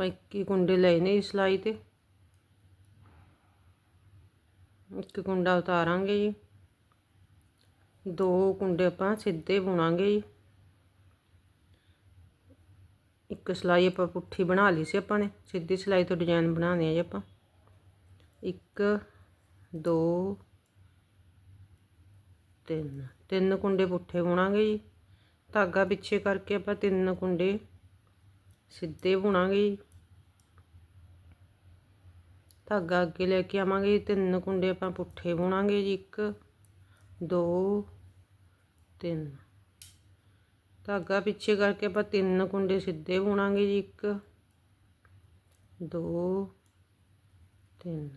ਆਪਾਂ 21 ਕੁੰਡੇ ਲਏ ਨੇ ਇਸ ਸਿਲਾਈ ਤੇ। ਇੱਕ ਕੁੰਡਾ ਉਤਾਰਾਂਗੇ ਜੀ। ਦੋ ਕੁੰਡੇ ਆਪਾਂ ਸਿੱਧੇ ਬੁਣਾਂਗੇ ਜੀ। ਇੱਕ ਸਿਲਾਈ ਆਪਾਂ ਪੁੱਠੀ ਬਣਾ ਲਈ ਸੀ ਆਪਾਂ ਨੇ। ਸਿੱਧੀ ਸਿਲਾਈ ਤੋਂ ਡਿਜ਼ਾਈਨ ਬਣਾਉਣੇ ਆ ਜੀ ਆਪਾਂ। ਇੱਕ, ਦੋ, ਤਿੰਨ। ਤਿੰਨ ਕੁੰਡੇ ਪੁੱਠੇ ਬੁਣਾਂਗੇ ਜੀ। ਧਾਗਾ ਪਿੱਛੇ ਕਰਕੇ ਆਪਾਂ ਤਿੰਨ ਕੁੰਡੇ ਸਿੱਧੇ ਬੁਣਾਂਗੇ ਜੀ। ਧਾਗਾ ਅੱਗੇ ਲੈ ਕੇ ਆਵਾਂਗੇ, ਤਿੰਨ ਕੁੰਡੇ ਆਪਾਂ ਪੁੱਠੇ ਬੁਣਾਂਗੇ ਜੀ, ਇੱਕ, ਦੋ, ਤਿੰਨ। ਧਾਗਾ ਪਿੱਛੇ ਕਰਕੇ ਆਪਾਂ ਤਿੰਨ ਕੁੰਡੇ ਸਿੱਧੇ ਬੁਣਾਂਗੇ ਜੀ, ਇੱਕ, ਦੋ, ਤਿੰਨ।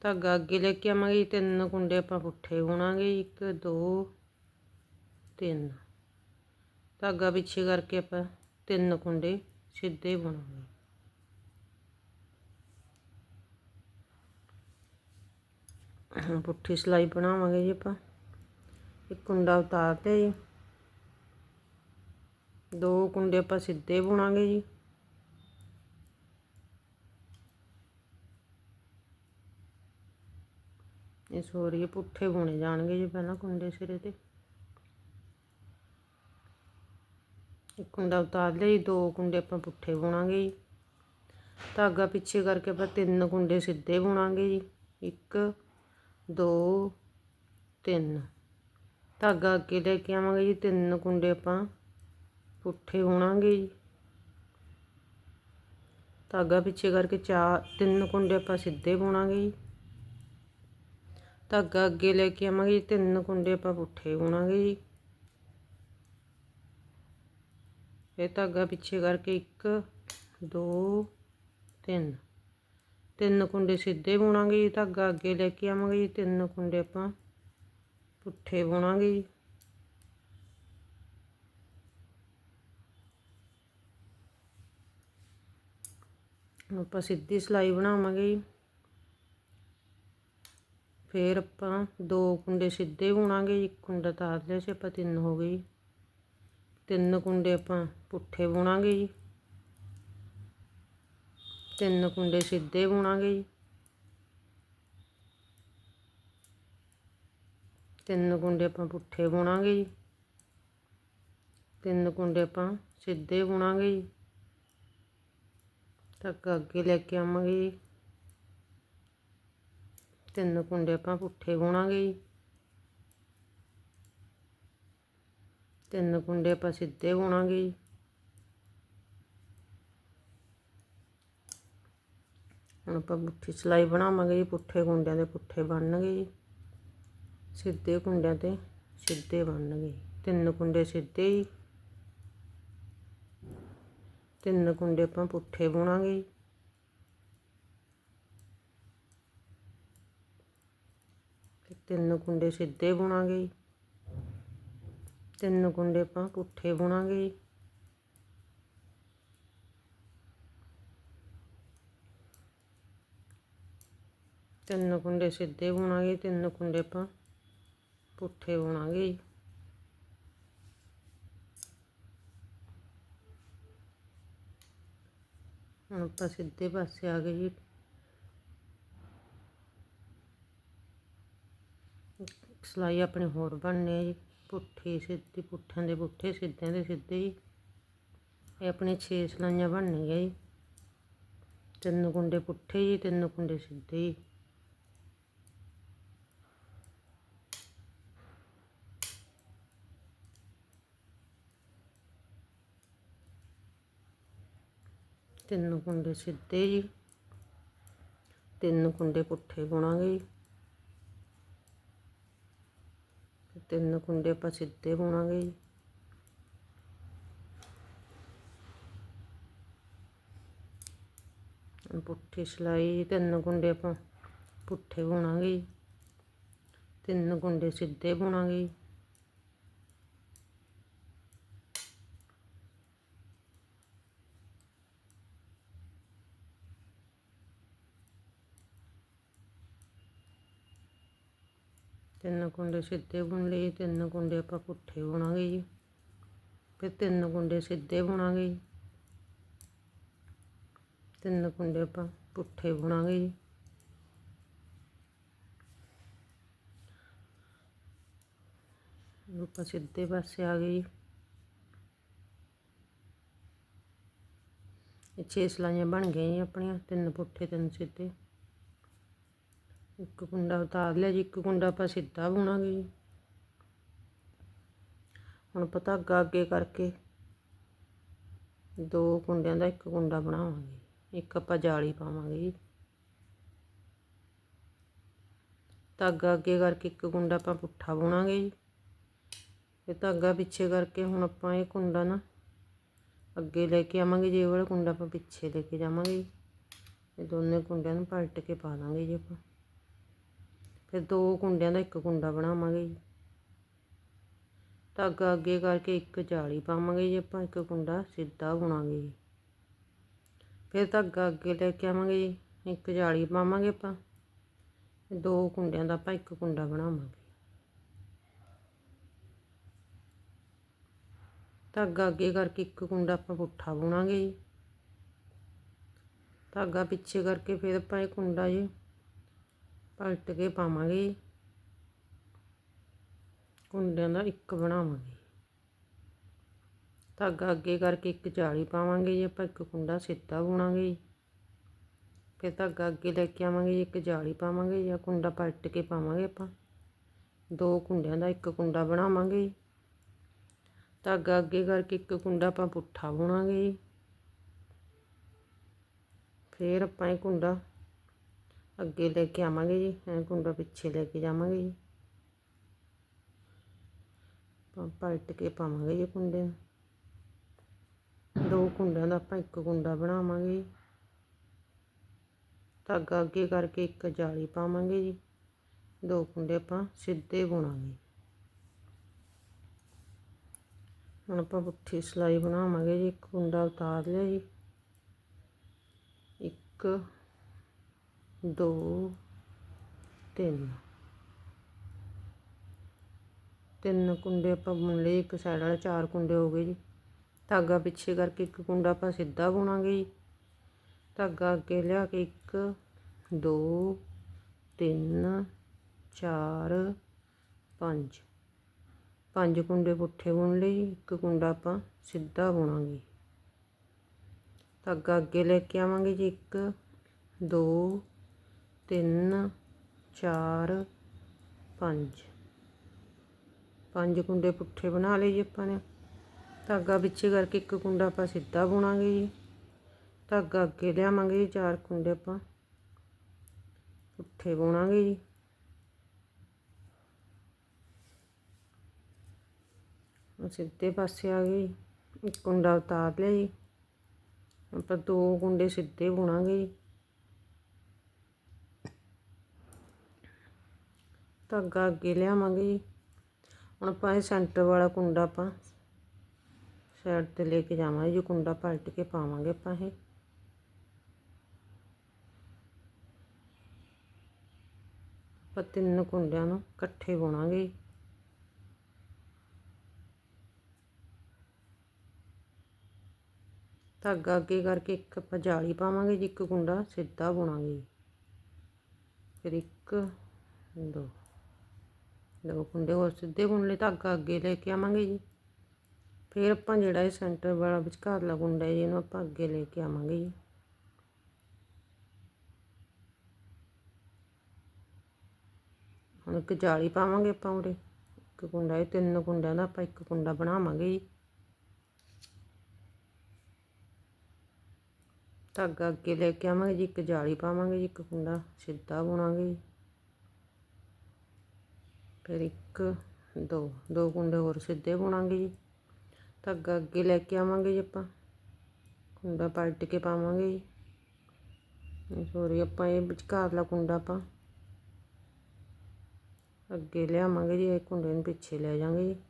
ਧਾਗਾ ਅੱਗੇ ਲੈ ਕੇ ਆਵਾਂਗੇ ਤਿੰਨ ਕੁੰਡੇ ਆਪਾਂ ਪੁੱਠੇ ਬੁਣਾਂਗੇ ਇੱਕ, ਦੋ, ਤਿੰਨ। ਧਾਗਾ ਪਿੱਛੇ ਕਰਕੇ ਆਪਾਂ ਤਿੰਨ ਕੁੰਡੇ ਸਿੱਧੇ ਬੁਣਾਂਗੇ। ਪੁੱਠੀ ਸਿਲਾਈ ਬਣਾਵਾਂਗੇ ਜੀ ਆਪਾਂ। ਇੱਕ ਕੁੰਡਾ ਉਤਾਰਦੇ ਜੀ। ਦੋ ਕੁੰਡੇ ਆਪਾਂ ਸਿੱਧੇ ਬੁਣਾਂਗੇ ਜੀ। ਇਹ ਸੋਰੀ ਪੁੱਠੇ ਬੁਣੇ ਜਾਣਗੇ ਜੀ ਪਹਿਲਾਂ ਕੁੰਡੇ ਸਿਰੇ ਤੇ। ਇੱਕ ਕੁੰਡਾ ਉਤਾਰ ਲਿਆ ਜੀ, ਦੋ ਕੁੰਡੇ ਆਪਾਂ ਪੁੱਠੇ ਬੁਣਾਂਗੇ ਜੀ। ਧਾਗਾ ਪਿੱਛੇ ਕਰਕੇ ਆਪਾਂ ਤਿੰਨ ਕੁੰਡੇ ਸਿੱਧੇ ਬੁਣਾਂਗੇ ਜੀ। ਇੱਕ ਦੋ, ਤਿੰਨ। ਧਾਗਾ ਅੱਗੇ ਲੈ ਕੇ ਆਵਾਂਗੇ ਜੀ, ਤਿੰਨ ਕੁੰਡੇ ਆਪਾਂ। ਪੁੱਠੇ ਬੁਣਾਂਗੇ ਜੀ। ਧਾਗਾ ਪਿੱਛੇ ਕਰਕੇ ਚਾਰ, ਤਿੰਨ ਕੁੰਡੇ ਆਪਾਂ ਸਿੱਧੇ ਬੁਣਾਂਗੇ ਜੀ। ਧਾਗਾ ਅੱਗੇ ਲੈ ਕੇ ਆਵਾਂਗੇ ਜੀ, ਤਿੰਨ ਕੁੰਡੇ ਆਪਾਂ ਪੁੱਠੇ ਬੁਣਾਂਗੇ ਜੀ। ਇਹ ਧਾਗਾ ਪਿੱਛੇ ਕਰਕੇ ਇੱਕ, ਦੋ, ਤਿੰਨ। ਤਿੰਨ ਕੁੰਡੇ ਸਿੱਧੇ ਬੁਣਾਂਗੇ ਜੀ, ਧਾਗਾ ਅੱਗੇ ਲੈ ਕੇ ਆਵਾਂਗੇ ਜੀ, ਤਿੰਨ ਕੁੰਡੇ ਆਪਾਂ ਪੁੱਠੇ ਬੁਣਾਂਗੇ ਜੀ। ਆਪਾਂ ਸਿੱਧੀ ਸਿਲਾਈ ਬਣਾਵਾਂਗੇ ਜੀ। ਫੇਰ ਆਪਾਂ ਦੋ ਕੁੰਡੇ ਸਿੱਧੇ ਬੁਣਾਂਗੇ ਜੀ, ਇੱਕ ਕੁੰਡਾ ਤਾਰ ਲਿਆ ਸੀ, ਆਪਾਂ ਤਿੰਨ ਹੋ ਗਏ ਜੀ। ਤਿੰਨ ਕੁੰਡੇ ਆਪਾਂ ਪੁੱਠੇ ਬੁਣਾਂਗੇ ਜੀ। ਤਿੰਨ ਕੁੰਡੇ ਸਿੱਧੇ ਬੁਣਾਂਗੇ ਜੀ। ਤਿੰਨ ਕੁੰਡੇ ਆਪਾਂ ਪੁੱਠੇ ਬੁਣਾਂਗੇ ਜੀ। ਤਿੰਨ ਕੁੰਡੇ ਆਪਾਂ ਸਿੱਧੇ ਬੁਣਾਂਗੇ ਜੀ। ਧਾਗਾ ਅੱਗੇ ਲੈ ਕੇ ਆਵਾਂਗੇ ਜੀ। ਤਿੰਨ ਕੁੰਡੇ ਆਪਾਂ ਪੁੱਠੇ ਬੁਣਾਂਗੇ ਜੀ। ਤਿੰਨ ਕੁੰਡੇ ਆਪਾਂ ਸਿੱਧੇ ਬੁਣਾਂਗੇ ਜੀ। ਹੁਣ ਆਪਾਂ ਪੁੱਠੀ ਸਿਲਾਈ ਬਣਾਵਾਂਗੇ ਜੀ, ਪੁੱਠੇ ਕੁੰਡਿਆਂ ਦੇ ਪੁੱਠੇ ਬਣਨਗੇ ਜੀ। ਸਿੱਧੇ ਕੁੰਡਿਆਂ ਤੇ ਸਿੱਧੇ ਬਣਨਗੇ ਤਿੰਨ ਕੁੰਡੇ ਸਿੱਧੇ ਜੀ। ਤਿੰਨ ਕੁੰਡੇ ਆਪਾਂ ਪੁੱਠੇ ਬੁਣਾਂਗੇ ਤਿੰਨ ਕੁੰਡੇ ਸਿੱਧੇ ਬੁਣਾਂਗੇ ਤਿੰਨ ਕੁੰਡੇ ਆਪਾਂ ਪੁੱਠੇ ਬੁਣਾਂਗੇ ਤਿੰਨ ਕੁੰਡੇ ਸਿੱਧੇ ਬੁਣਾਂਗੇ ਤਿੰਨ ਕੁੰਡੇ ਆਪਾਂ ਪੁੱਠੇ ਬੁਣਾਂਗੇ ਹੁਣ ਆਪਾਂ ਸਿੱਧੇ ਪਾਸੇ ਆ ਗਏ ਜੀ। ਸਿਲਾਈ ਆਪਣੇ ਹੋਰ ਬਣਨੇ ਆ ਜੀ। ਪੁੱਠੇ ਸਿੱਧੀ, ਪੁੱਠਿਆਂ ਦੇ ਪੁੱਠੇ, ਸਿੱਧਿਆਂ ਦੇ ਸਿੱਧੇ ਜੀ। ਇਹ ਆਪਣੇ 6 ਸਿਲਾਈਆਂ ਬਣਨੀਆਂ ਜੀ। ਤਿੰਨ ਕੁੰਡੇ ਪੁੱਠੇ ਜੀ, ਤਿੰਨ ਕੁੰਡੇ ਸਿੱਧੇ ਜੀ। ਤਿੰਨ ਕੁੰਡੇ ਸਿੱਧੇ ਜੀ। ਤਿੰਨ ਕੁੰਡੇ ਪੁੱਠੇ ਬੁਣਾਂਗੇ ਜੀ। ਤਿੰਨ ਕੁੰਡੇ ਆਪਾਂ ਸਿੱਧੇ ਬੁਣਾਂਗੇ ਜੀ। ਪੁੱਠੀ ਸਿਲਾਈ ਤਿੰਨ ਕੁੰਡੇ ਆਪਾਂ ਪੁੱਠੇ ਬੁਣਾਂਗੇ ਤਿੰਨ ਕੁੰਡੇ ਸਿੱਧੇ ਬੁਣਾਂਗੇ ਕੁੰਡੇ ਸਿੱਧੇ ਬੁਣ ਲਏ ਤਿੰਨ ਕੁੰਡੇ ਆਪਾਂ ਪੁੱਠੇ ਬੁਣਾਂਗੇ ਜੀ। ਫਿਰ ਤਿੰਨ ਕੁੰਡੇ ਸਿੱਧੇ ਬੁਣਾਂਗੇ ਜੀ। ਤਿੰਨ ਕੁੰਡੇ ਆਪਾਂ ਪੁੱਠੇ ਬੁਣਾਂਗੇ ਜੀ। ਆਪਾਂ ਸਿੱਧੇ ਪਾਸੇ ਆ ਗਏ ਜੀ। ਇਹ ਛੇ ਸਲਾਈਆਂ ਬਣ ਗਈਆਂ ਜੀ ਆਪਣੀਆਂ, ਤਿੰਨ ਪੁੱਠੇ, ਤਿੰਨ ਸਿੱਧੇ। ਇੱਕ ਕੁੰਡਾ ਉਤਾਰ ਲਿਆ ਜੀ, ਇੱਕ ਕੁੰਡਾ ਆਪਾਂ ਸਿੱਧਾ ਬੁਣਾਂਗੇ ਜੀ। ਹੁਣ ਆਪਾਂ ਧਾਗਾ ਅੱਗੇ ਕਰਕੇ ਦੋ ਕੁੰਡਿਆਂ ਦਾ ਇੱਕ ਕੁੰਡਾ ਬਣਾਵਾਂਗੇ, ਇੱਕ ਆਪਾਂ ਜਾਲੀ ਪਾਵਾਂਗੇ ਜੀ। ਧਾਗਾ ਅੱਗੇ ਕਰਕੇ ਇੱਕ ਕੁੰਡਾ ਆਪਾਂ ਪੁੱਠਾ ਬੁਣਾਂਗੇ ਜੀ। ਇਹ ਧਾਗਾ ਪਿੱਛੇ ਕਰਕੇ ਹੁਣ ਆਪਾਂ ਇਹ ਕੁੰਡਾ ਨਾ ਅੱਗੇ ਲੈ ਕੇ ਆਵਾਂਗੇ, ਜੇ ਵਾਲਾ ਕੁੰਡਾ ਆਪਾਂ ਪਿੱਛੇ ਲੈ ਕੇ ਜਾਵਾਂਗੇ ਜੀ। ਇਹ ਦੋਨੇ ਕੁੰਡਿਆਂ ਨੂੰ ਪਲਟ ਕੇ ਪਾ ਦਾਂਗੇ ਜੀ ਆਪਾਂ। ਫਿਰ ਦੋ ਕੁੰਡਿਆਂ ਦਾ ਇੱਕ ਕੁੰਡਾ ਬਣਾਵਾਂਗੇ ਜੀ। ਧਾਗਾ ਅੱਗੇ ਕਰਕੇ ਇੱਕ ਜਾਲੀ ਪਾਵਾਂਗੇ ਜੀ ਆਪਾਂ, ਇੱਕ ਕੁੰਡਾ ਸਿੱਧਾ ਬੁਣਾਂਗੇ ਜੀ। ਫਿਰ ਧਾਗਾ ਅੱਗੇ ਲੈ ਕੇ ਆਵਾਂਗੇ ਜੀ, ਇੱਕ ਜਾਲੀ ਪਾਵਾਂਗੇ ਆਪਾਂ ਦੋ ਕੁੰਡਿਆਂ ਦਾ ਆਪਾਂ ਇੱਕ ਕੁੰਡਾ ਬਣਾਵਾਂਗੇ। ਧਾਗਾ ਅੱਗੇ ਕਰਕੇ ਇੱਕ ਕੁੰਡਾ ਆਪਾਂ ਪੁੱਠਾ ਬੁਣਾਂਗੇ ਜੀ। ਧਾਗਾ ਪਿੱਛੇ ਕਰਕੇ ਫਿਰ ਆਪਾਂ ਇਹ ਕੁੰਡਾ ਜੀ ਪਲਟ ਕੇ ਪਾਵਾਂਗੇ। ਕੁੰਡਿਆਂ ਦਾ ਇੱਕ ਬਣਾਵਾਂਗੇ। ਧਾਗਾ ਅੱਗੇ ਕਰਕੇ ਇੱਕ ਜਾਲੀ ਪਾਵਾਂਗੇ ਜੀ, ਆਪਾਂ ਇੱਕ ਕੁੰਡਾ ਸਿੱਧਾ ਬੁਣਾਂਗੇ। ਫਿਰ ਧਾਗਾ ਅੱਗੇ ਲੈ ਕੇ ਆਵਾਂਗੇ ਜੀ, ਇੱਕ ਜਾਲੀ ਪਾਵਾਂਗੇ ਜਾਂ ਕੁੰਡਾ ਪਲਟ ਕੇ ਪਾਵਾਂਗੇ ਆਪਾਂ। ਦੋ ਕੁੰਡਿਆਂ ਦਾ ਇੱਕ ਕੁੰਡਾ ਬਣਾਵਾਂਗੇ। ਧਾਗਾ ਅੱਗੇ ਕਰਕੇ ਇੱਕ ਕੁੰਡਾ ਆਪਾਂ ਪੁੱਠਾ ਬੁਣਾਂਗੇ। ਫਿਰ ਆਪਾਂ ਇਹ ਕੁੰਡਾ ਅੱਗੇ ਲੈ ਕੇ ਆਵਾਂਗੇ ਜੀ ਇਹ ਕੁੰਡਾ ਪਿੱਛੇ ਲੈ ਕੇ ਜਾਵਾਂਗੇ ਜੀ। ਆਪਾਂ ਪਲਟ ਕੇ ਪਾਵਾਂਗੇ ਜੀ ਕੁੰਡੇ ਦੋ ਕੁੰਡਿਆਂ ਦਾ ਆਪਾਂ ਇੱਕ ਕੁੰਡਾ ਬਣਾਵਾਂਗੇ ਧਾਗਾ ਅੱਗੇ ਕਰਕੇ ਇੱਕ ਜਾਲੀ ਪਾਵਾਂਗੇ ਜੀ। ਦੋ ਕੁੰਡੇ ਆਪਾਂ ਸਿੱਧੇ ਬੁਣਾਂਗੇ। ਹੁਣ ਆਪਾਂ ਪੁੱਠੀ ਸਿਲਾਈ ਬਣਾਵਾਂਗੇ ਜੀ, ਇੱਕ ਕੁੰਡਾ ਉਤਾਰ ਲਿਆ ਜੀ। ਇੱਕ ਦੋ, ਤਿੰਨ। ਤਿੰਨ ਕੁੰਡੇ ਆਪਾਂ ਬੁਣ ਲਏ, ਇੱਕ ਸਾਈਡ ਵਾਲੇ ਚਾਰ ਕੁੰਡੇ ਹੋ ਗਏ ਜੀ। ਧਾਗਾ ਪਿੱਛੇ ਕਰਕੇ ਇੱਕ ਕੁੰਡਾ ਆਪਾਂ ਸਿੱਧਾ ਬੁਣਾਂਗੇ ਜੀ। ਧਾਗਾ ਅੱਗੇ ਲਿਆ ਕੇ ਇੱਕ, ਦੋ, ਤਿੰਨ, ਚਾਰ, ਪੰਜ। ਪੰਜ ਕੁੰਡੇ ਪੁੱਠੇ ਬੁਣ ਲਏ ਜੀ, ਇੱਕ ਕੁੰਡਾ ਆਪਾਂ ਸਿੱਧਾ ਬੁਣਾਂਗੇ। ਧਾਗਾ ਅੱਗੇ ਲੈ ਕੇ ਆਵਾਂਗੇ ਜੀ, ਇੱਕ, ਦੋ ਤਿੰਨ, ਚਾਰ, ਪੰਜ। ਪੰਜ ਕੁੰਡੇ ਪੁੱਠੇ ਬਣਾ ਲਏ ਜੀ ਆਪਾਂ ਨੇ। ਧਾਗਾ ਪਿੱਛੇ ਕਰਕੇ ਇੱਕ ਕੁੰਡਾ ਆਪਾਂ ਸਿੱਧਾ ਬੁਣਾਂਗੇ ਜੀ। ਧਾਗਾ ਅੱਗੇ ਲਿਆਵਾਂਗੇ ਜੀ, ਚਾਰ ਕੁੰਡੇ ਆਪਾਂ ਪੁੱਠੇ ਬੁਣਾਂਗੇ ਜੀ। ਸਿੱਧੇ ਪਾਸੇ ਆ ਗਏ ਇੱਕ ਕੁੰਡਾ ਉਤਾਰ ਲਿਆ ਜੀ। ਆਪਾਂ ਦੋ ਕੁੰਡੇ ਸਿੱਧੇ ਬੁਣਾਂਗੇ ਜੀ। ਧਾਗਾ ਅੱਗੇ ਲਿਆਵਾਂਗੇ ਜੀ। ਹੁਣ ਆਪਾਂ ਇਹ ਸੈਂਟਰ ਵਾਲਾ ਕੁੰਡਾ ਆਪਾਂ ਸਾਈਡ ਤੇ ਲੈ ਕੇ ਜਾਵਾਂਗੇ ਜੋ। ਕੁੰਡਾ ਪਲਟ ਕੇ ਪਾਵਾਂਗੇ ਆਪਾਂ ਇਹ। ਆਪਾਂ ਤਿੰਨ ਕੁੰਡਿਆਂ ਨੂੰ ਇਕੱਠੇ ਬੁਣਾਂਗੇ ਧਾਗਾ ਅੱਗੇ ਕਰਕੇ ਇੱਕ ਆਪਾਂ ਜਾਲੀ ਪਾਵਾਂਗੇ ਜੀ। ਇੱਕ ਕੁੰਡਾ ਸਿੱਧਾ ਬੁਣਾਂਗੇ ਫਿਰ ਇੱਕ, ਦੋ। ਦੋ ਕੁੰਡੇ, ਹੋਰ ਸਿੱਧੇ ਬੁਣ ਲਏ ਧਾਗਾ ਅੱਗੇ ਲੈ ਕੇ ਆਵਾਂਗੇ ਜੀ। ਫਿਰ ਆਪਾਂ ਜਿਹੜਾ ਇਹ ਸੈਂਟਰ ਵਾਲਾ ਵਿਚਕਾਰਲਾ ਕੁੰਡਾ ਹੈ ਜੀ, ਇਹਨੂੰ ਆਪਾਂ ਅੱਗੇ ਲੈ ਕੇ ਆਵਾਂਗੇ ਜੀ। ਹੁਣ ਇੱਕ ਜਾਲੀ ਪਾਵਾਂਗੇ ਆਪਾਂ ਉਰੇ। ਇੱਕ ਕੁੰਡਾ, ਇਹ ਤਿੰਨ ਕੁੰਡਿਆਂ ਦਾ ਆਪਾਂ ਇੱਕ ਕੁੰਡਾ ਬਣਾਵਾਂਗੇ ਜੀ। ਧਾਗਾ ਅੱਗੇ ਲੈ ਕੇ ਆਵਾਂਗੇ ਜੀ, ਇੱਕ ਜਾਲੀ ਪਾਵਾਂਗੇ ਜੀ, ਇੱਕ ਕੁੰਡਾ ਸਿੱਧਾ ਬੁਣਾਂਗੇ ਜੀ। ਫਿਰ ਇੱਕ, ਦੋ ਦੋ ਕੁੰਡੇ ਹੋਰ ਸਿੱਧੇ ਬੁਣਾਂਗੇ ਜੀ। ਧਾਗਾ ਅੱਗੇ ਲੈ ਕੇ ਆਵਾਂਗੇ ਜੀ ਆਪਾਂ। ਕੁੰਡਾ ਪਲਟ ਕੇ ਪਾਵਾਂਗੇ ਜੀ। ਸੋਰੀ ਆਪਾਂ ਇਹ ਵਿਚਕਾਰਲਾ ਕੁੰਡਾ ਆਪਾਂ ਅੱਗੇ ਲਿਆਵਾਂਗੇ ਜੀ, ਇਹ ਕੁੰਡੇ ਨੂੰ ਪਿੱਛੇ ਲੈ ਜਾਵਾਂਗੇ ਜੀ।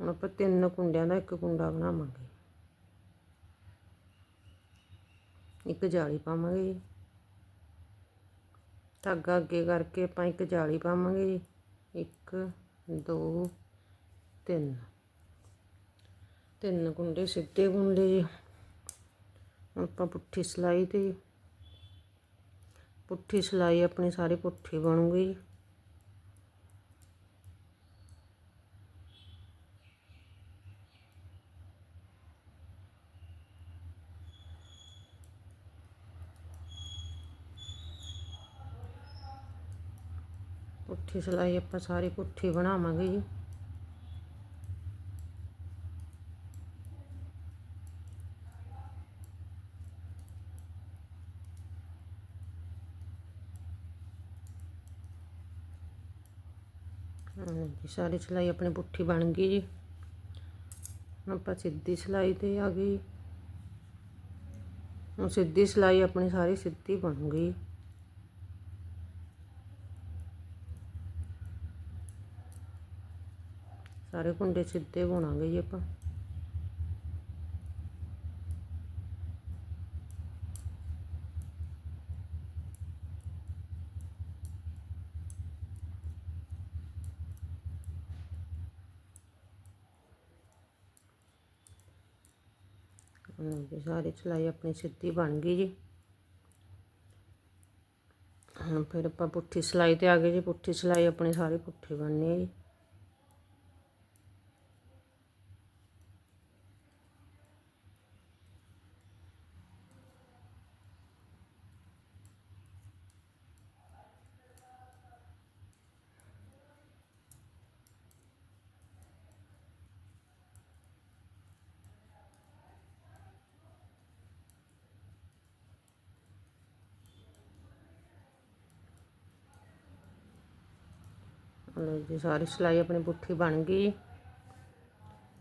ਹੁਣ ਆਪਾਂ ਤਿੰਨ ਕੁੰਡਿਆਂ ਦਾ ਇੱਕ ਕੁੰਡਾ ਬਣਾਵਾਂਗੇ। ਇੱਕ ਜਾਲੀ ਪਾਵਾਂਗੇ ਜੀ। ਧਾਗਾ ਅੱਗੇ ਕਰਕੇ ਆਪਾਂ ਇੱਕ ਜਾਲੀ ਪਾਵਾਂਗੇ ਜੀ। ਇੱਕ, ਦੋ, ਤਿੰਨ। ਤਿੰਨ ਗੁੰਡੇ ਸਿੱਧੇ ਗੁੰਡੇ ਜੀ। ਹੁਣ ਆਪਾਂ ਪੁੱਠੀ ਸਲਾਈ ਤੇ ਪੁੱਠੀ ਸਲਾਈ ਆਪਣੀ ਸਾਰੀ ਪੁੱਠੀ ਬਣੂਗੀ ਜੀ। ਪੁੱਠੀ ਸਲਾਈ ਆਪਾਂ ਸਾਰੀ ਪੁੱਠੀ ਬਣਾਵਾਂਗੇ ਜੀ। ਜੀ ਸਾਰੀ ਸਲਾਈ ਆਪਣੀ ਪੁੱਠੀ ਬਣ ਗਈ ਜੀ। ਹੁਣ ਆਪਾਂ ਸਿੱਧੀ ਸਲਾਈ ਤੇ ਆ ਗਈ ਹੁਣ ਸਿੱਧੀ ਸਲਾਈ ਆਪਣੀ ਸਾਰੀ ਸਿੱਧੀ ਬਣ ਗਈ। ਸਾਰੇ ਕੁੰਡੇ ਸਿੱਧੇ ਬੁਣਾਂਗੇ ਜੀ ਆਪਾਂ। ਜੀ, ਸਾਰੀ ਸਲਾਈ ਆਪਣੀ ਸਿੱਧੀ ਬਣ ਗਈ ਜੀ। ਹੁਣ ਫਿਰ ਆਪਾਂ ਪੁੱਠੀ ਸਲਾਈ ਤੇ ਆ ਗਏ ਜੀ, ਪੁੱਠੀ ਸਲਾਈ ਆਪਣੀ ਸਾਰੀ ਪੁੱਠੀ ਬਣਨੀ ਹੈ ਜੀ ਸਾਰੀ ਸਿਲਾਈ ਆਪਣੀ ਪੁੱਠੀ ਬਣ ਗਈ।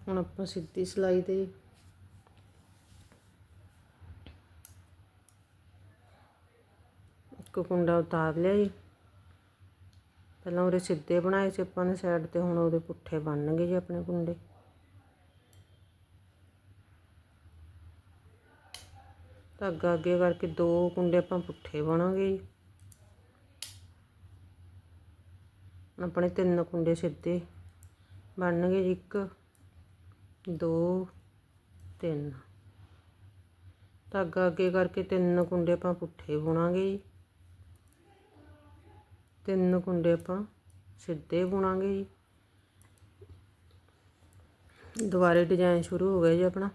ਹੁਣ ਆਪਾਂ ਸਿੱਧੀ ਸਿਲਾਈ ਤੇ ਇੱਕ ਕੁੰਡਾ ਉਤਾਰ ਲਿਆ ਜੀ। ਪਹਿਲਾਂ ਉਹਦੇ ਸਿੱਧੇ ਬਣਾਏ ਸੀ ਆਪਾਂ ਨੇ ਸਾਈਡ ਤੇ, ਹੁਣ ਉਹਦੇ ਪੁੱਠੇ ਬਣਨਗੇ ਜੀ ਆਪਣੇ ਕੁੰਡੇ। ਧਾਗਾ ਅੱਗੇ ਕਰਕੇ ਦੋ ਕੁੰਡੇ ਆਪਾਂ ਪੁੱਠੇ ਬਣਾਂਗੇ ਜੀ। ਆਪਣੇ ਤਿੰਨ ਕੁੰਡੇ ਸਿੱਧੇ ਬਣਨਗੇ ਜੀ। ਇੱਕ, ਦੋ, ਤਿੰਨ। ਧਾਗਾ ਅੱਗੇ ਕਰਕੇ ਤਿੰਨ ਕੁੰਡੇ ਆਪਾਂ ਪੁੱਠੇ ਬੁਣਾਂਗੇ ਜੀ। ਤਿੰਨ ਕੁੰਡੇ ਆਪਾਂ ਸਿੱਧੇ ਬੁਣਾਂਗੇ ਜੀ। ਦੁਬਾਰੇ ਡਿਜ਼ਾਈਨ ਸ਼ੁਰੂ ਹੋ ਗਿਆ ਜੀ ਆਪਣਾ।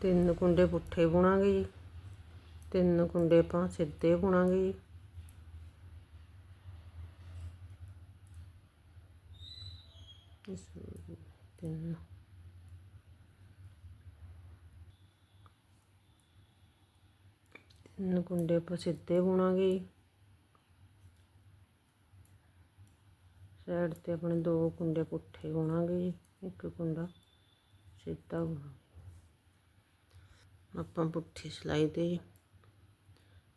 ਤਿੰਨ ਕੁੰਡੇ ਪੁੱਠੇ ਬੁਣਾਂਗੇ ਜੀ। ਤਿੰਨ ਕੁੰਡੇ ਆਪਾਂ ਸਿੱਧੇ ਬੁਣਾਂਗੇ ਜੀ। ਤਿੰਨ ਤਿੰਨ ਕੁੰਡੇ ਆਪਾਂ ਸਿੱਧੇ ਬੁਣਾਂਗੇ ਸਾਈਡ ਤੇ ਆਪਣੇ ਦੋ ਕੁੰਡੇ ਪੁੱਠੇ ਬੁਣਾਂਗੇ ਜੀ ਇੱਕ ਕੁੰਡਾ ਸਿੱਧਾ ਬੁਣਾਂਗੇ ਆਪਾਂ ਪੁੱਠੀ ਸਲਾਈ ਤੇ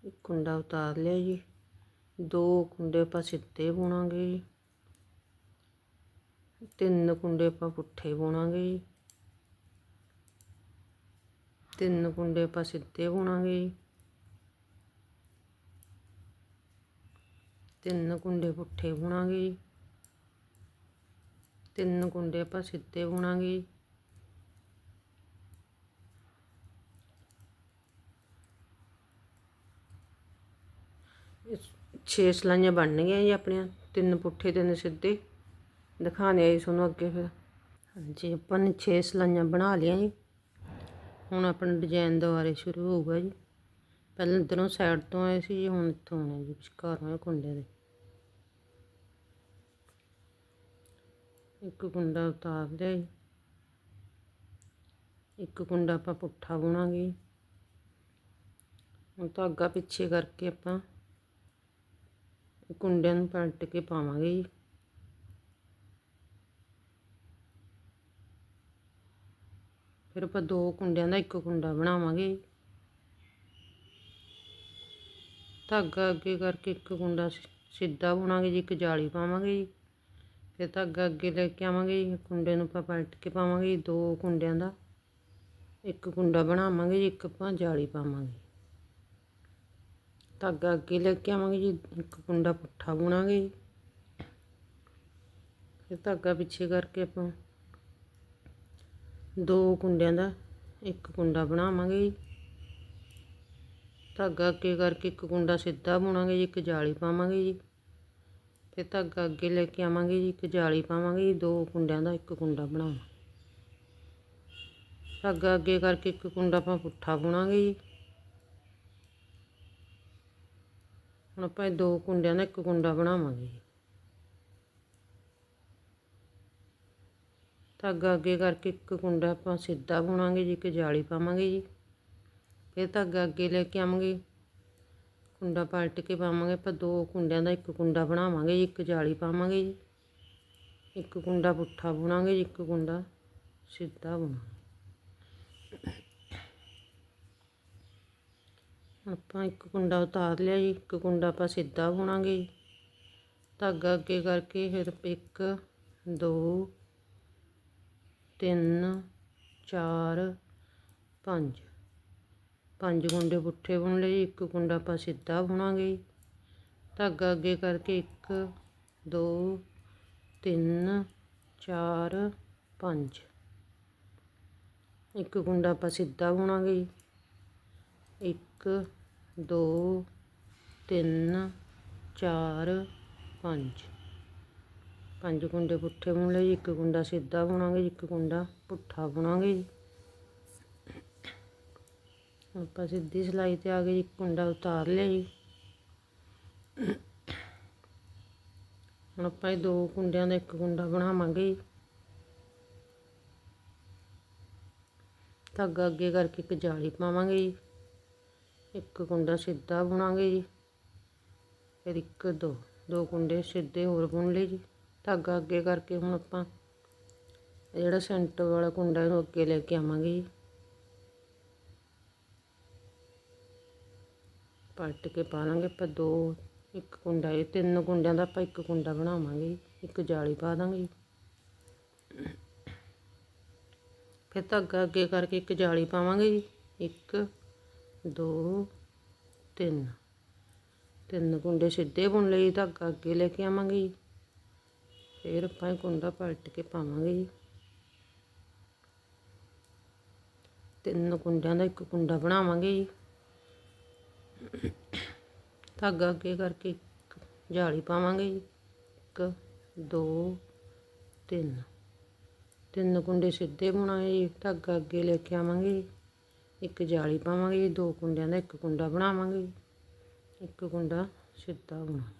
ਇੱਕ ਕੁੰਡਾ ਉਤਾਰ ਲਿਆ ਜੀ। ਦੋ ਕੁੰਡੇ ਆਪਾਂ ਸਿੱਧੇ ਬੁਣਾਂਗੇ ਜੀ ਤਿੰਨ ਕੁੰਡੇ ਆਪਾਂ ਪੁੱਠੇ ਬੁਣਾਂਗੇ ਜੀ। ਤਿੰਨ ਕੁੰਡੇ ਆਪਾਂ ਸਿੱਧੇ ਬੁਣਾਂਗੇ ਜੀ। ਤਿੰਨ ਕੁੰਡੇ ਪੁੱਠੇ ਬੁਣਾਂਗੇ ਜੀ। ਤਿੰਨ ਕੁੰਡੇ ਆਪਾਂ ਸਿੱਧੇ ਬੁਣਾਂਗੇ ਜੀ। ਛੇ ਸਲਾਈਆਂ ਬਣ ਗਈਆਂ ਜੀ ਆਪਣੀਆਂ, ਤਿੰਨ ਪੁੱਠੇ, ਤਿੰਨ ਸਿੱਧੇ। ਦਿਖਾਣੇ ਆਈ ਤੁਹਾਨੂੰ ਅੱਗੇ ਫਿਰ। ਹਾਂਜੀ, ਆਪਾਂ ਨੇ 6 ਸਲਾਈਆਂ ਬਣਾ ਲਈਆਂ ਜੀ। ਹੁਣ ਆਪਣਾ ਡਿਜ਼ਾਈਨ ਦੁਬਾਰੇ ਸ਼ੁਰੂ ਹੋਊਗਾ ਜੀ। ਪਹਿਲਾਂ ਇਧਰੋਂ ਸਾਈਡ ਤੋਂ ਆਏ ਸੀ ਜੀ, ਹੁਣ ਇੱਥੋਂ ਆਉਣਾ ਜੀ, ਵਿਚਕਾਰੋਂ ਕੁੰਡੇ ਦੇ। ਇੱਕ ਕੁੰਡਾ ਉਤਾਰ ਲਿਆ ਜੀ। ਇੱਕ ਕੁੰਡਾ ਆਪਾਂ ਪੁੱਠਾ ਬੁਣਾਂਗੇ ਹੁਣ ਧਾਗਾ ਪਿੱਛੇ ਕਰਕੇ ਆਪਾਂ ਕੁੰਡਿਆਂ ਨੂੰ ਪਲਟ ਕੇ ਪਾਵਾਂਗੇ ਜੀ। ਫਿਰ ਆਪਾਂ ਦੋ ਕੁੰਡਿਆਂ ਦਾ ਇੱਕ ਕੁੰਡਾ ਬਣਾਵਾਂਗੇ। ਧਾਗਾ ਅੱਗੇ ਕਰਕੇ ਇੱਕ ਕੁੰਡਾ ਸਿੱਧਾ ਬੁਣਾਂਗੇ ਜੀ, ਇੱਕ ਜਾਲੀ ਪਾਵਾਂਗੇ ਜੀ। ਫਿਰ ਧਾਗਾ ਅੱਗੇ ਲੈ ਕੇ ਆਵਾਂਗੇ ਜੀ ਕੁੰਡੇ ਨੂੰ ਆਪਾਂ ਪਲਟ ਕੇ ਪਾਵਾਂਗੇ ਜੀ, ਦੋ ਕੁੰਡਿਆਂ ਦਾ। ਇੱਕ ਕੁੰਡਾ ਬਣਾਵਾਂਗੇ ਜੀ, ਇੱਕ ਆਪਾਂ ਜਾਲੀ ਪਾਵਾਂਗੇ। ਧਾਗਾ ਅੱਗੇ ਲੈ ਕੇ ਆਵਾਂਗੇ ਜੀ, ਇੱਕ ਕੁੰਡਾ ਪੁੱਠਾ ਬੁਣਾਂਗੇ ਜੀ। ਫਿਰ ਧਾਗਾ ਪਿੱਛੇ ਕਰਕੇ ਆਪਾਂ ਦੋ ਕੁੰਡਿਆਂ ਦਾ, ਇੱਕ ਕੁੰਡਾ ਬਣਾਵਾਂਗੇ ਜੀ। ਧਾਗਾ ਅੱਗੇ ਕਰਕੇ ਇੱਕ ਕੁੰਡਾ ਸਿੱਧਾ ਬੁਣਾਂਗੇ ਜੀ, ਇੱਕ ਜਾਲੀ ਪਾਵਾਂਗੇ ਜੀ। ਫਿਰ ਧਾਗਾ ਅੱਗੇ ਲੈ ਕੇ ਆਵਾਂਗੇ ਜੀ, ਇੱਕ ਜਾਲੀ ਪਾਵਾਂਗੇ ਜੀ, ਦੋ ਕੁੰਡਿਆਂ ਦਾ, ਇੱਕ ਕੁੰਡਾ ਬਣਾਵਾਂਗੇ ਧਾਗਾ ਅੱਗੇ ਕਰਕੇ ਇੱਕ ਕੁੰਡਾ ਆਪਾਂ ਪੁੱਠਾ ਬੁਣਾਂਗੇ ਜੀ। ਹੁਣ ਆਪਾਂ ਇਹ ਦੋ ਕੁੰਡਿਆਂ ਦਾ, ਇੱਕ ਕੁੰਡਾ ਬਣਾਵਾਂਗੇ ਧਾਗਾ ਅੱਗੇ ਕਰਕੇ ਇੱਕ ਕੁੰਡਾ ਆਪਾਂ ਸਿੱਧਾ ਬੁਣਾਂਗੇ ਜੀ, ਇੱਕ ਜਾਲੀ ਪਾਵਾਂਗੇ ਜੀ। ਫਿਰ ਧਾਗਾ ਅੱਗੇ ਲੈ ਕੇ ਆਵਾਂਗੇ। ਕੁੰਡਾ ਪਲਟ ਕੇ ਪਾਵਾਂਗੇ, ਆਪਾਂ ਦੋ ਕੁੰਡਿਆਂ ਦਾ ਇੱਕ ਕੁੰਡਾ ਬਣਾਵਾਂਗੇ ਜੀ, ਇੱਕ ਜਾਲੀ ਪਾਵਾਂਗੇ ਜੀ। ਇੱਕ ਕੁੰਡਾ ਪੁੱਠਾ ਬੁਣਾਂਗੇ ਜੀ, ਇੱਕ ਕੁੰਡਾ ਸਿੱਧਾ ਬੁਣਾਂਗੇ। ਆਪਾਂ ਇੱਕ ਕੁੰਡਾ ਉਤਾਰ ਲਿਆ ਜੀ, ਇੱਕ ਕੁੰਡਾ ਆਪਾਂ ਸਿੱਧਾ ਬੁਣਾਂਗੇ ਜੀ। ਧਾਗਾ ਅੱਗੇ ਕਰਕੇ ਫਿਰ ਇੱਕ, ਦੋ ਤਿੰਨ, ਚਾਰ, ਪੰਜ ਪੰਜ ਕੁੰਡੇ ਪੁੱਠੇ ਬੁਣ ਲਏ ਇੱਕ ਕੁੰਡਾ ਆਪਾਂ ਸਿੱਧਾ ਬੁਣਾਂਗੇ ਜੀ। ਧਾਗਾ ਅੱਗੇ ਕਰਕੇ ਇੱਕ, ਦੋ, ਤਿੰਨ, ਚਾਰ, ਪੰਜ ਇੱਕ ਕੁੰਡਾ ਆਪਾਂ ਸਿੱਧਾ ਬੁਣਾਂਗੇ ਜੀ। ਇੱਕ, ਦੋ, ਤਿੰਨ, ਚਾਰ, ਪੰਜ ਪੰਜ ਕੁੰਡੇ ਪੁੱਠੇ ਬੁਣ ਲਏ ਜੀ, ਇੱਕ ਕੁੰਡਾ ਸਿੱਧਾ ਬੁਣਾਂਗੇ ਜੀ, ਇੱਕ ਕੁੰਡਾ ਪੁੱਠਾ ਬੁਣਾਂਗੇ ਜੀ। ਆਪਾਂ ਸਿੱਧੀ ਸਿਲਾਈ ਤੇ ਆ ਗਏ ਜੀ, ਇੱਕ ਕੁੰਡਾ ਉਤਾਰ ਲਿਆ ਜੀ। ਹੁਣ ਆਪਾਂ ਇਹ ਦੋ ਕੁੰਡਿਆਂ ਦਾ ਇੱਕ ਕੁੰਡਾ ਬਣਾਵਾਂਗੇ ਜੀ। ਧਾਗਾ ਅੱਗੇ ਕਰਕੇ ਇੱਕ ਜਾਲੀ ਪਾਵਾਂਗੇ ਜੀ। ਇੱਕ ਕੁੰਡਾ ਸਿੱਧਾ ਬੁਣਾਂਗੇ ਜੀ। ਫਿਰ ਇੱਕ, ਦੋ ਦੋ ਕੁੰਡੇ ਸਿੱਧੇ ਹੋਰ ਬੁਣ ਲਏ ਜੀ। ਧਾਗਾ ਅੱਗੇ ਕਰਕੇ ਹੁਣ ਆਪਾਂ ਜਿਹੜਾ ਸੈਂਟਰ ਵਾਲਾ ਕੁੰਡਾ ਇਹਨੂੰ ਅੱਗੇ ਲੈ ਕੇ ਆਵਾਂਗੇ ਜੀ। ਪਲਟ ਕੇ ਪਾ ਲਾਂਗੇ ਆਪਾਂ ਦੋ, ਇੱਕ ਕੁੰਡਾ, ਇਹ ਤਿੰਨ ਕੁੰਡਿਆਂ ਦਾ ਆਪਾਂ ਇੱਕ ਕੁੰਡਾ ਬਣਾਵਾਂਗੇ ਇੱਕ ਜਾਲੀ ਪਾ ਦਾਂਗੇ ਫਿਰ ਧਾਗਾ ਅੱਗੇ ਕਰਕੇ ਇੱਕ ਜਾਲੀ ਪਾਵਾਂਗੇ ਜੀ, ਇੱਕ, ਦੋ, ਤਿੰਨ। ਤਿੰਨ ਕੁੰਡੇ ਸਿੱਧੇ ਬੁਣ ਲਈ ਧਾਗਾ ਅੱਗੇ ਲੈ ਕੇ ਆਵਾਂਗੇ ਜੀ। ਫਿਰ ਆਪਾਂ ਕੁੰਡਾ ਪਲਟ ਕੇ ਪਾਵਾਂਗੇ ਜੀ। ਤਿੰਨ ਕੁੰਡਿਆਂ ਦਾ ਇੱਕ ਕੁੰਡਾ ਬਣਾਵਾਂਗੇ ਜੀ। ਧਾਗਾ ਅੱਗੇ ਕਰਕੇ ਇੱਕ ਜਾਲੀ ਪਾਵਾਂਗੇ ਜੀ। ਇੱਕ, ਦੋ, ਤਿੰਨ। ਤਿੰਨ ਕੁੰਡੇ ਸਿੱਧੇ ਬੁਣਾਏ ਜੀ। ਧਾਗਾ ਅੱਗੇ ਲੈ ਕੇ ਆਵਾਂਗੇ ਇੱਕ ਜਾਲੀ ਪਾਵਾਂਗੇ ਜੀ। ਦੋ ਕੁੰਡਿਆਂ ਦਾ ਇੱਕ ਕੁੰਡਾ ਬਣਾਵਾਂਗੇ ਜੀ। ਇੱਕ ਕੁੰਡਾ ਸਿੱਧਾ ਬੁਣਾਂਗੇ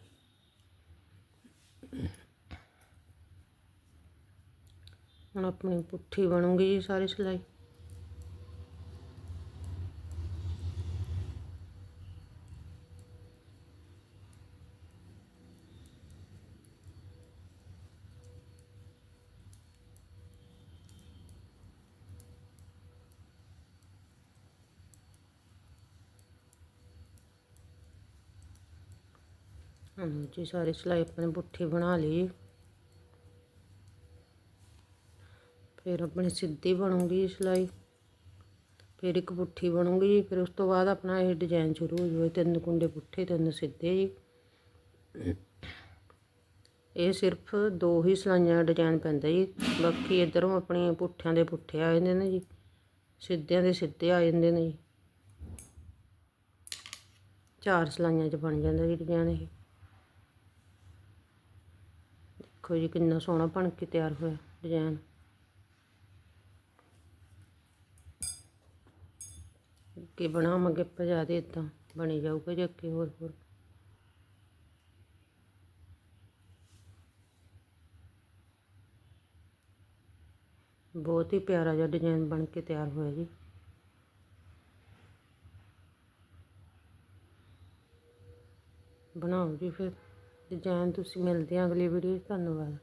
ਹੁਣ ਆਪਣੀ ਪੁੱਠੀ ਬਣੂਗੀ ਜੀ ਸਾਰੀ ਸਿਲਾਈ। ਹਾਂਜੀ ਸਾਰੀ ਸਿਲਾਈ ਆਪਣੇ ਪੁੱਠੀ ਬਣਾ ਲਈ। ਫਿਰ ਆਪਣੀ ਸਿੱਧੀ ਬਣੂਗੀ ਸਿਲਾਈ। ਫਿਰ ਇੱਕ ਪੁੱਠੀ ਬਣੂਗੀ ਜੀ। ਫਿਰ ਉਸ ਤੋਂ ਬਾਅਦ ਆਪਣਾ ਇਹ ਡਿਜ਼ਾਈਨ ਸ਼ੁਰੂ ਹੋ ਜਾਊਗਾ ਤਿੰਨ ਕੁੰਡੇ ਪੁੱਠੇ ਤਿੰਨ ਸਿੱਧੇ ਜੀ। ਇਹ ਸਿਰਫ ਦੋ ਹੀ ਸਿਲਾਈਆਂ ਡਿਜ਼ਾਈਨ ਪੈਂਦਾ ਜੀ। ਬਾਕੀ ਇਧਰੋਂ ਆਪਣੀਆਂ ਪੁੱਠਿਆਂ ਦੇ ਪੁੱਠੇ ਆ ਜਾਂਦੇ ਨੇ ਜੀ। ਸਿੱਧਿਆਂ ਦੇ ਸਿੱਧੇ ਆ ਜਾਂਦੇ ਨੇ ਜੀ। ਚਾਰ ਸਿਲਾਈਆਂ 'ਚ ਬਣ ਜਾਂਦਾ ਜੀ ਡਿਜ਼ਾਈਨ ਇਹ। ਦੇਖੋ ਜੀ ਕਿੰਨਾ ਸੋਹਣਾ ਬਣ ਕੇ ਤਿਆਰ ਹੋਇਆ ਡਿਜ਼ਾਈਨ ਕਿ ਬਣਾਵਾਂਗੇ ਆਪਾਂ ਜ਼ਿਆਦਾ ਇਦਾਂ ਬਣੀ ਜਾਊਗਾ ਜੇ ਅੱਗੇ ਹੋਰ ਹੋਰ। ਬਹੁਤ ਹੀ ਪਿਆਰਾ ਜਿਹਾ ਡਿਜ਼ਾਈਨ ਬਣ ਕੇ ਤਿਆਰ ਹੋਇਆ ਜੀ। ਬਣਾਓ ਜੀ ਫਿਰ। ਡਿਜ਼ਾਈਨ ਤੁਸੀਂ ਮਿਲਦੇ ਆ ਅਗਲੀ ਵੀਡੀਓ 'ਚ ਧੰਨਵਾਦ।